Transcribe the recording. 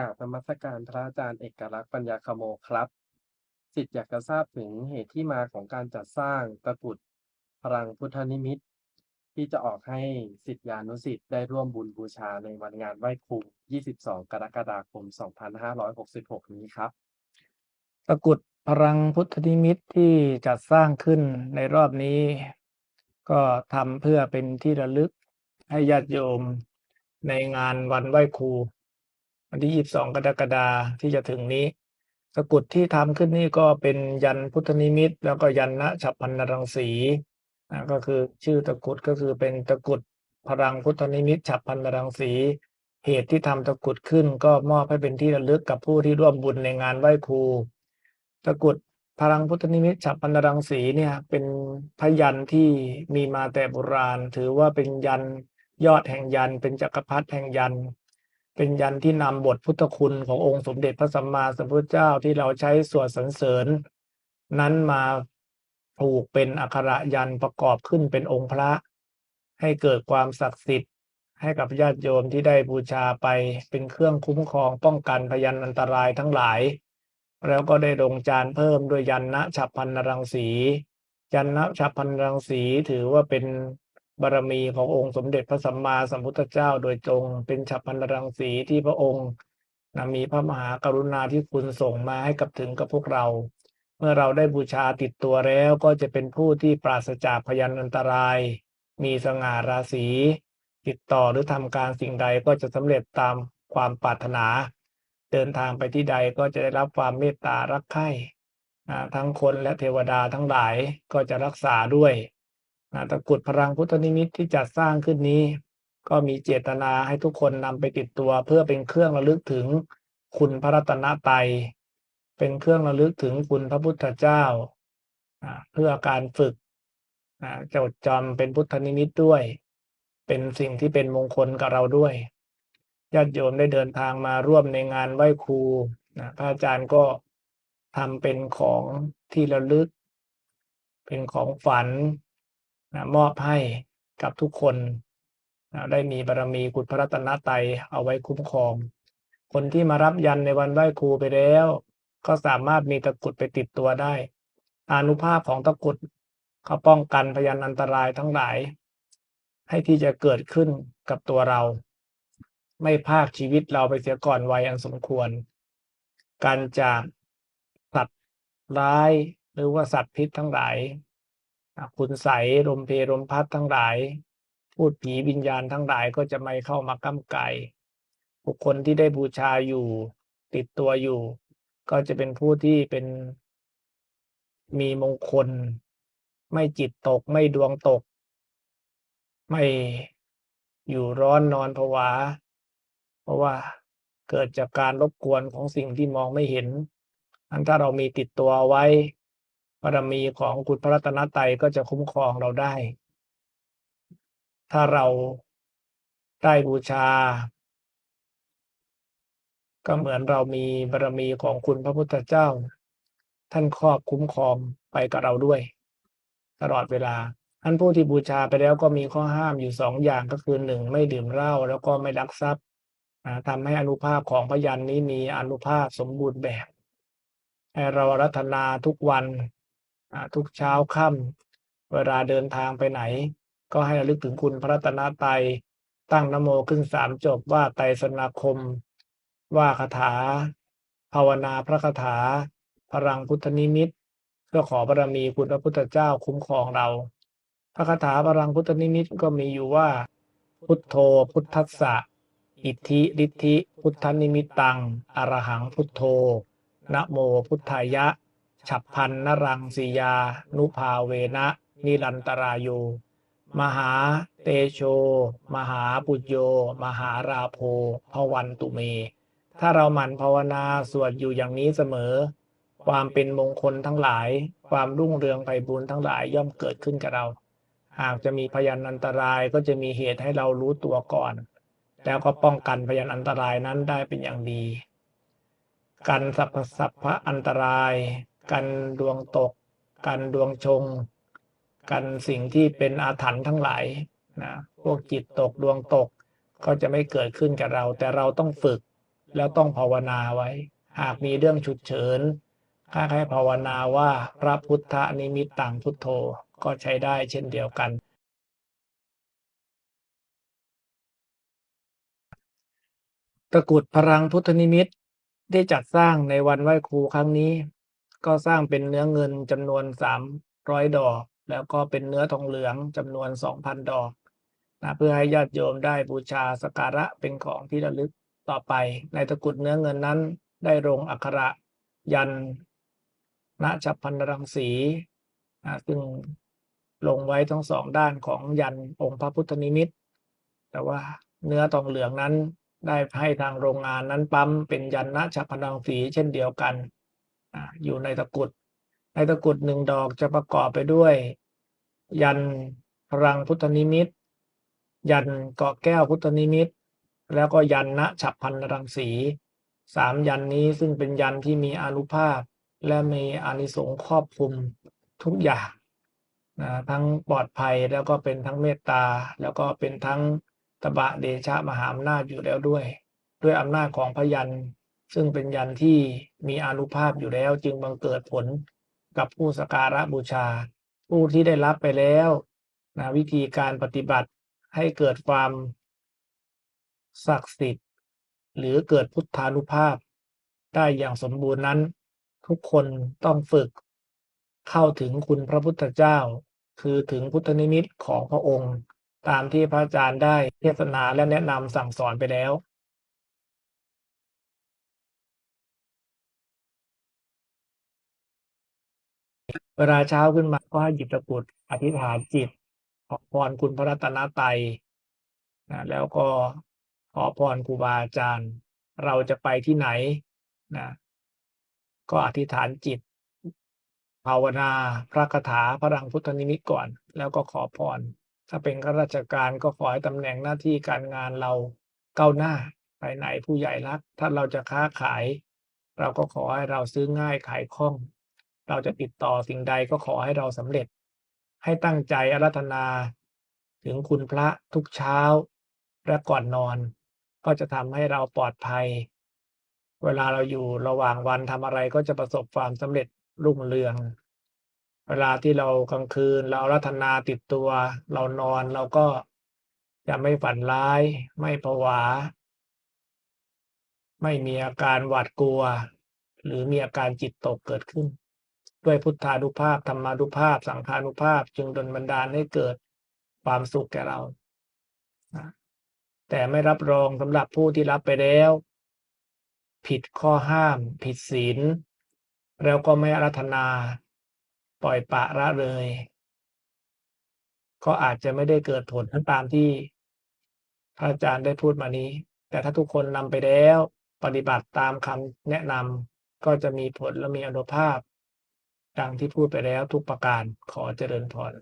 ราบนมัสการพระอาจารย์เอกลักษณ์ปัญญาคโมครับสิทธิ์อยากจะทราบถึงเหตุที่มาของการจัดสร้างตะกุดพลังพุทธนิมิต ที่จะออกให้สิทธิานุสิทธิ์ได้ร่วมบุญบูชาในวันงานไหว้ครู 22 กรกฎาคม 2566 นี้ครับ ตะกุดพลังพุทธนิมิตที่จัดสร้างขึ้นในรอบนี้ ก็ทำเพื่อเป็นที่ระลึกให้ญาติโยมในงานวันไหว้ครู วันที่22กรกฎาที่จะถึงนี้ตะกุดที่ทำขึ้นนี่ก็เป็นยันพุทธนิมิต แล้วก็ยันนะฉับพันนรังสีนะก็คือชื่อตะกุดก็คือเป็นตะกุดพลังพุทธนิมิตฉับพันนรังสี เหตุที่ทำตะกุดขึ้น ก็มอบให้เป็นที่ระลึกกับผู้ที่ร่วมบุญในงานไหว้ครู ตะกุดพลังพุทธนิมิตฉับพันนรังสีเนี่ยเป็นพยันที่มีมาแต่โบราณ ถือว่าเป็นยันยอดแห่งยันเป็นจักรพรรดิแห่งยัน เป็นยันที่นำบทพุทธคุณขององค์สมเด็จพระสัมมาสัมพุทธเจ้าที่เราใช้สวดสรรเสริญ นั้นมาผูกเป็นอักขระยันประกอบขึ้นเป็นองค์พระ ให้เกิดความศักดิ์สิทธิ์ให้กับญาติโยมที่ได้บูชาไปเป็นเครื่องคุ้มครองป้องกันพยันอันตรายทั้งหลาย แล้วก็ได้ลงจานเพิ่มด้วยยันนะฉับพันนรังสี ยันนะฉับพันนรังสีถือว่าเป็น บารมีขององค์สมเด็จพระสัมมาสัมพุทธเจ้าโดยตรงเป็นฉับพันรังสีที่พระองค์นะมีพระมหากรุณาธิคุณส่งมาให้กับถึงกับพวกเรา เมื่อเราได้บูชาติดตัวแล้วก็จะเป็นผู้ที่ปราศจากพยันอันตราย มีสง่าราศีติดต่อหรือทำการสิ่งใดก็จะสำเร็จตามความปรารถนา เดินทางไปที่ใดก็จะได้รับความเมตตารักใคร่ทั้งคนและเทวดาทั้งหลายก็จะรักษาด้วย ตะกรุดพลังพุทธนิมิตที่จัดสร้างขึ้นนี้ ก็มีเจตนาให้ทุกคนนำไปติดตัวเพื่อเป็นเครื่องระลึกถึงคุณพระรัตนตรัยเป็นเครื่องระลึกถึงคุณพระพุทธเจ้า เพื่อการฝึกจดจำเป็นพุทธนิมิตด้วย เป็นสิ่งที่เป็นมงคลกับเราด้วยญาติโยมได้เดินทางมาร่วมในงานไหว้ครูพระอาจารย์ก็ทำเป็นของที่ระลึก เป็นของฝัน นะมอบให้กับทุกคนนะได้มีบารมีกุศพระรัตนตรัยเอาไว้คุ้มครอง คนที่มารับยันในวันไหว้ครูไปแล้ว ก็สามารถมีตะกุดไปติดตัวได้ อานุภาพของตะกุดเขาป้องกันพยันอันตรายทั้งหลาย ให้ที่จะเกิดขึ้นกับตัวเรา ไม่พากชีวิตเราไปเสียก่อนวัยอันสมควร การจากสัตว์ร้ายหรือว่าสัตว์พิษทั้งหลาย คุณใสลมเพลมพัดทั้งหลาย พูดผีวิญญาณทั้งหลายก็จะไม่เข้ามาก้ำไก่บุคคลที่ได้บูชาอยู่ ติดตัวอยู่ ก็จะเป็นผู้ที่เป็นมีมงคล ไม่จิตตกไม่ดวงตก ไม่อยู่ร้อนนอนผวา เพราะว่าเกิดจากการรบกวนของสิ่งที่มองไม่เห็นอันถ้าเรามีติดตัวไว้ บารมีของคุณพระรัตนตรัยก็จะคุ้มครองเราได้ ถ้าเราได้บูชา ก็เหมือนเรามีบารมีของคุณพระพุทธเจ้า ท่านครอบคุ้มครองไปกับเราด้วย ตลอดเวลาท่านผู้ที่บูชาไปแล้วก็มีข้อห้ามอยู่สองอย่างก็คือหนึ่งไม่ดื่มเหล้าแล้วก็ไม่ลักทรัพย์ทำให้อนุภาพของพยันนี้มีอนุภาพสมบูรณ์แบบ ให้เรารัตนาทุกวัน ทุกเช้าค่ำเวลาเดินทางไปไหน ก็ให้ระลึกถึงคุณพระตนตรัยตั้งนโมขึ้นสามจบว่าไตสนาคม ว่าคาถา ภาวนาพระคาถา พลังพุทธนิมิตเพื่อขอบารมีคุณพระพุทธเจ้าคุ้มครองเรา พระคาถาพลังพุทธนิมิตก็มีอยู่ว่า พุทโธพุทธัสสะอิทธิฤทธิ พุทธนิมิตตังอรหังพุทโธนะโมพุทธายะ ฉับพันนรังสียา นุภาเวนะ นิรันตรายโยมหาเตโช มหาปุญโย มหาราโพพวันตุเม ถ้าเราหมั่นภาวนาสวดอยู่อย่างนี้เสมอ ความเป็นมงคลทั้งหลาย ความรุ่งเรืองไปบุญทั้งหลายย่อมเกิดขึ้นกับเรา หากจะมีพยันอันตรายก็จะมีเหตุให้เรารู้ตัวก่อน แล้วก็ป้องกันพยันอันตรายนั้นได้เป็นอย่างดี กันสัพสัพพะอันตราย กันดวงตก กันดวงชง กันสิ่งที่เป็นอาถรรพ์ทั้งหลายนะพวกจิตตกดวงตกก็จะไม่เกิดขึ้นกับเรา แต่เราต้องฝึกแล้วต้องภาวนาไว้ หากมีเรื่องฉุกเฉินถ้าให้ภาวนาว่าพระพุทธนิมิตตังพุทโธก็ใช้ได้เช่นเดียวกัน ตะกุดพลังพุทธนิมิตได้จัดสร้างในวันไหว้ครูครั้งนี้ ก็สร้างเป็นเนื้อเงินจำนวนสามร้อยดอก แล้วก็เป็นเนื้อทองเหลืองจำนวนสองพันดอกนะเพื่อให้ญาติโยมได้บูชาสการะเป็นของที่ระลึกต่อไป ในตะกุดเนื้อเงินนั้น ได้ลงอักขระยันณฉับพันรังสีนะซึ่งลงไว้ทั้งสองด้านของยันองค์พระพุทธนิมิต แต่ว่าเนื้อทองเหลืองนั้นได้ให้ทางโรงงานนั้นปั๊มเป็นยันนะฉับพนรังสีเช่นเดียวกัน อยู่ในตะกุดในตะกุดหนึ่งดอกจะประกอบไปด้วย ยันพลังพุทธนิมิต ยันเกาะแก้วพุทธนิมิต แล้วก็ยันนะฉับพันรังสีสามยันนี้ซึ่งเป็นยันที่มีอนุภาพ และมีอานิสงส์ครอบคลุมทุกอย่างนะทั้งปลอดภัยแล้วก็เป็นทั้งเมตตา แล้วก็เป็นทั้งตบะเดชะมหาอำนาจอยู่แล้วด้วย ด้วยอำนาจของพยัน ซึ่งเป็นยันที่มีอนุภาพอยู่แล้วจึงบังเกิดผลกับผู้สกการะบูชา ผู้ที่ได้รับไปแล้วนะวิธีการปฏิบัติให้เกิดความศักดิ์สิทธิ์ หรือเกิดพุทธานุภาพ ได้อย่างสมบูรณ์นั้น ทุกคนต้องฝึก เข้าถึงคุณพระพุทธเจ้า คือถึงพุทธนิมิตของพระองค์ ตามที่พระอาจารย์ได้เทศนาและแนะนำสั่งสอนไปแล้ว เวลาเช้าขึ้นมาก็ให้หยิบตะกรุดอธิษฐานจิต ขอพรคุณพระรัตนตรัยนะแล้วก็ขอพรครูบาอาจารย์ เราจะไปที่ไหนนะก็อธิษฐานจิต ภาวนาพระคาถาพระรังพุทธนิมิตก่อน แล้วก็ขอพร ถ้าเป็นข้าราชการก็ขอให้ตำแหน่งหน้าที่การงานเราก้าวหน้าไปไหนผู้ใหญ่รัก ถ้าเราจะค้าขาย เราก็ขอให้เราซื้อง่ายขายคล่อง เราจะติดต่อสิ่งใดก็ขอให้เราสำเร็จ ให้ตั้งใจอารัธนา ถึงคุณพระทุกเช้า และก่อนนอน ก็จะทำให้เราปลอดภัย เวลาเราอยู่ระหว่างวันทำอะไรก็จะประสบความสำเร็จรุ่งเรือง เวลาที่เรากลางคืน เราอารัธนาติดตัว เรานอนเราก็จะไม่ฝันร้าย ไม่ผวา ไม่มีอาการหวาดกลัว หรือมีอาการจิตตกเกิดขึ้น ด้วยพุทธานุภาพธรรมานุภาพ สังฆานุภาพ จึงดลบันดาลให้เกิดความสุขแก่เรา แต่ไม่รับรองสำหรับผู้ที่รับไปแล้ว ผิดข้อห้าม ผิดศีลแล้วก็ไม่อารัธนา ปล่อยปะละเลย ก็อาจจะไม่ได้เกิดผลตามที่พระอาจารย์ได้พูดมานี้ แต่ถ้าทุกคนนำไปแล้ว ปฏิบัติตามคำแนะนำก็จะมีผลและมีอนุภาพ ดังที่พูดไปแล้วทุกประการขอเจริญพร